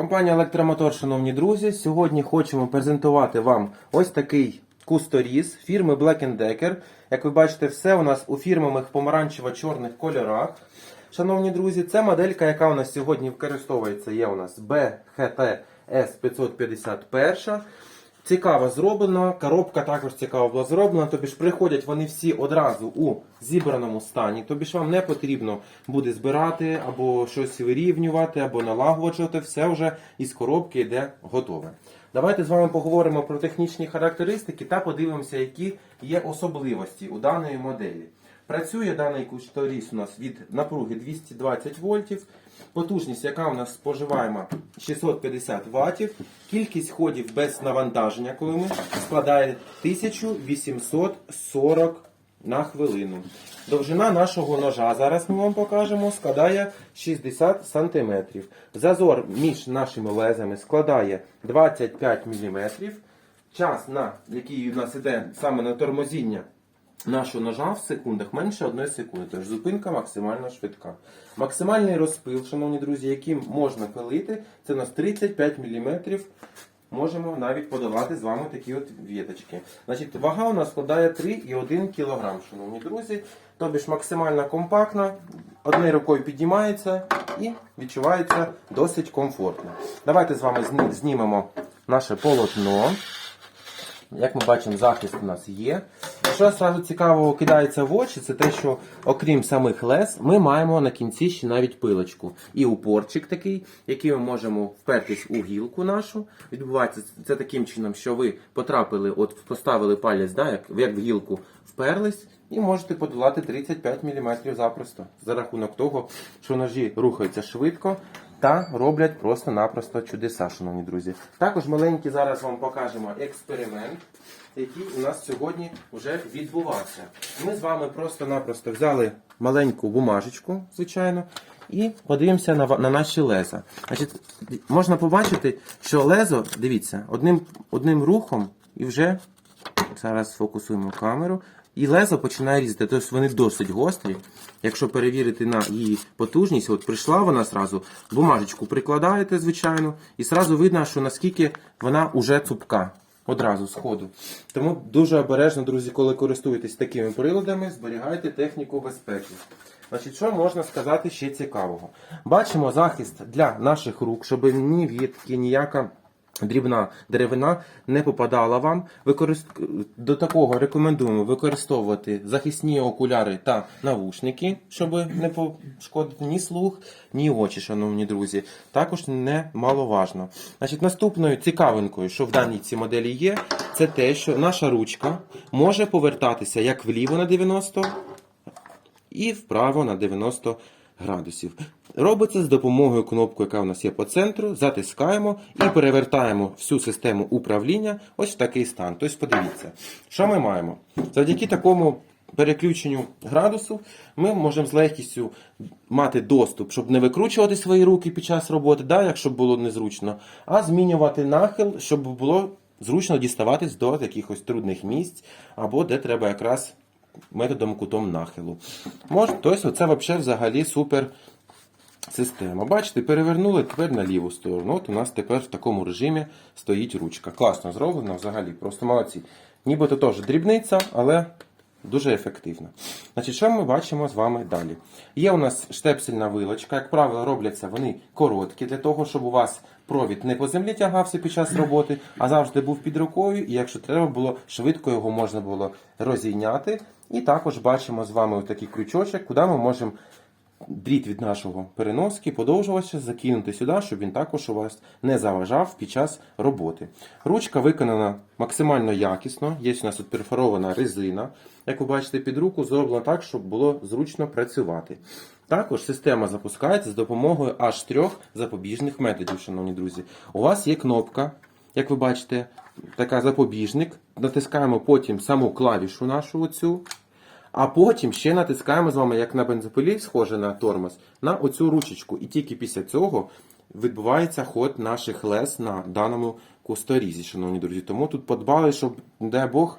Компанія Електромотор, шановні друзі, сьогодні хочемо презентувати вам ось такий кусторіз фірми Black Decker. Як ви бачите, все у нас у фірмових помаранчево-чорних кольорах. Шановні друзі, це моделька, яка у нас сьогодні використовується, є у нас BHT S551. Цікаво зроблено, коробка також цікаво була зроблена, тобі ж приходять вони всі одразу у зібраному стані. Тобі ж вам не потрібно буде збирати або щось вирівнювати, або налагоджувати. Все вже із коробки йде готове. Давайте з вами поговоримо про технічні характеристики та подивимося, які є особливості у даної моделі. Працює даний кушторіз у нас від напруги 220 вольтів. Потужність, яка у нас споживаємо 650 ваттів. Кількість ходів без навантаження, коли ми складає 1840 на хвилину. Довжина нашого ножа, зараз ми вам покажемо, складає 60 см. Зазор між нашими лезами складає 25 мм. Час, на який у нас іде саме на тормозіння нашого ножа в секундах менше 1 секунди. Тож зупинка максимально швидка. Максимальний розпил, шановні друзі, яким можна пилити, це у нас 35 мм. Можемо навіть подолати з вами такі от віточки. Значить, вага у нас складає 3,1 кг, шановні друзі. Тобі ж максимально компактна, однією рукою піднімається і відчувається досить комфортно. Давайте з вами знімемо наше полотно. Як ми бачимо, захист у нас є. Що одразу цікаво кидається в очі, це те, що окрім самих лез, ми маємо на кінці ще навіть пилочку. І упорчик такий, який ми можемо впертись у гілку нашу. Відбувається це таким чином, що ви потрапили, от поставили палець, да, як, як в гілку вперлись, і можете подолати 35 мм запросто. За рахунок того, що ножі рухаються швидко. Та роблять просто-напросто чудеса, шановні друзі. Також маленький зараз вам покажемо експеримент, який у нас сьогодні вже відбувався. Ми з вами просто-напросто взяли маленьку бумажечку, звичайно, і подивимося на, на наші леза. Значить, можна побачити, що лезо, дивіться, одним, одним рухом і вже зараз сфокусуємо камеру. І лезо починає різати, тобто вони досить гострі. Якщо перевірити на її потужність, от прийшла вона зразу, бумажечку прикладаєте, звичайно, і зразу видно, що наскільки вона уже цупка. Одразу з ходу. Тому дуже обережно, друзі, коли користуєтесь такими приладами, зберігайте техніку безпеки. Значить, що можна сказати ще цікавого? Бачимо захист для наших рук, щоб ні вітки, ніяка дрібна деревина не попадала вам. Використ... До такого рекомендуємо використовувати захисні окуляри та навушники, щоб не пошкодити ні слух, ні очі, шановні друзі. Також немаловажно. Значить, наступною цікавинкою, що в даній цій моделі є, це те, що наша ручка може повертатися як вліво на 90 і вправо на 90 градусів. Робиться з допомогою кнопки, яка у нас є по центру, затискаємо і перевертаємо всю систему управління ось в такий стан. Тобто, подивіться, що ми маємо. Завдяки такому переключенню градусу ми можемо з легкістю мати доступ, щоб не викручувати свої руки під час роботи, да, якщо було незручно, а змінювати нахил, щоб було зручно діставатись до якихось трудних місць або де треба якраз методом кутом нахилу. Мож, тобто, це взагалі взагалі супер система. Бачите, перевернули тепер на ліву сторону. От у нас тепер в такому режимі стоїть ручка. Класно зроблено взагалі, просто молодці. Нібито теж дрібниця, але дуже ефективно. Значить, що ми бачимо з вами далі? Є у нас штепсельна вилочка. Як правило, робляться вони короткі для того, щоб у вас провід не по землі тягався під час роботи, а завжди був під рукою, і якщо треба було, швидко його можна було розійняти. І також бачимо з вами такий крючочок, куди ми можемо дріт від нашого переноски, подовжувача закинути сюди, щоб він також у вас не заважав під час роботи. Ручка виконана максимально якісно. Є у нас тут перфорована резина. Як ви бачите, під руку зроблено так, щоб було зручно працювати. Також система запускається з допомогою аж трьох запобіжних методів, шановні друзі. У вас є кнопка, як ви бачите, така запобіжник. Натискаємо потім саму клавішу нашу оцю. А потім ще натискаємо з вами, як на бензопилі, схоже на тормоз, на оцю ручечку. І тільки після цього відбувається ход наших лез на даному кусторізі, шановні друзі. Тому тут подбали, щоб, дай Бог,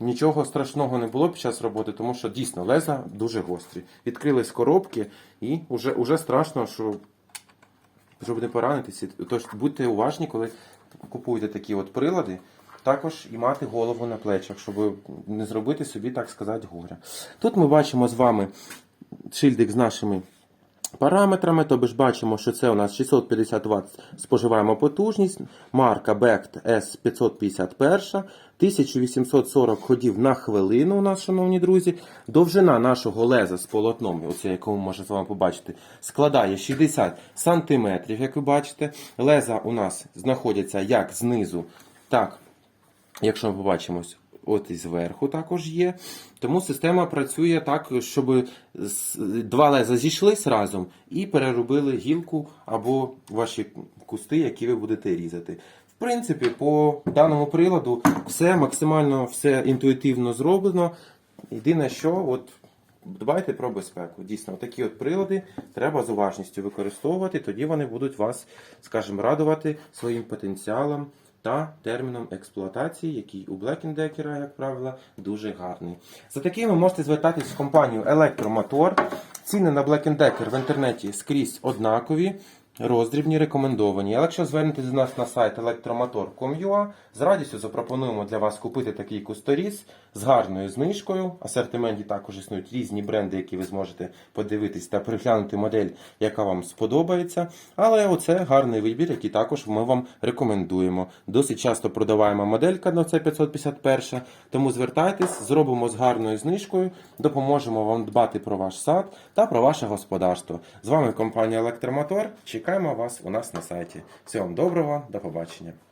нічого страшного не було під час роботи, тому що дійсно леза дуже гострі. Відкрились коробки і вже, вже страшно, що щоб не поранитися. Тож будьте уважні, коли купуєте такі от прилади. Також і мати голову на плечах, щоб не зробити собі, так сказати, горя. Тут ми бачимо з вами шильдик з нашими параметрами, тобі ж бачимо, що це у нас 650 Вт споживаємо потужність, марка Bect S551, 1840 ходів на хвилину у нас, шановні друзі. Довжина нашого леза з полотном, оце ви можете з вами побачити, складає 60 см, як ви бачите. Леза у нас знаходяться як знизу, так, якщо ми побачимо, от і зверху також є. Тому система працює так, щоб два леза зійшлись разом і переробили гілку або ваші кусти, які ви будете різати. В принципі, по даному приладу все максимально все інтуїтивно зроблено. Єдине, що от дбайте про безпеку. Дійсно, такі от прилади треба з уважністю використовувати, тоді вони будуть вас, скажімо, радувати своїм потенціалом та терміном експлуатації, який у Black як правило, дуже гарний. За таким ви можете звертатись в компанію Електромотор. Ціни на Black в інтернеті скрізь однакові. Роздрібні рекомендовані. Але якщо звернетесь до нас на сайт electromotor.com.ua, з радістю запропонуємо для вас купити такий кусторіз з гарною знижкою. Асортименті також існують різні бренди, які ви зможете подивитись та приглянути модель, яка вам сподобається. Але оце гарний вибір, який також ми вам рекомендуємо. Досить часто продаваємо моделька на це 551, тому звертайтесь, зробимо з гарною знижкою, допоможемо вам дбати про ваш сад та про ваше господарство. З вами компанія Електромотор. Чекаємо вас у нас на сайті. Всього вам доброго, до побачення.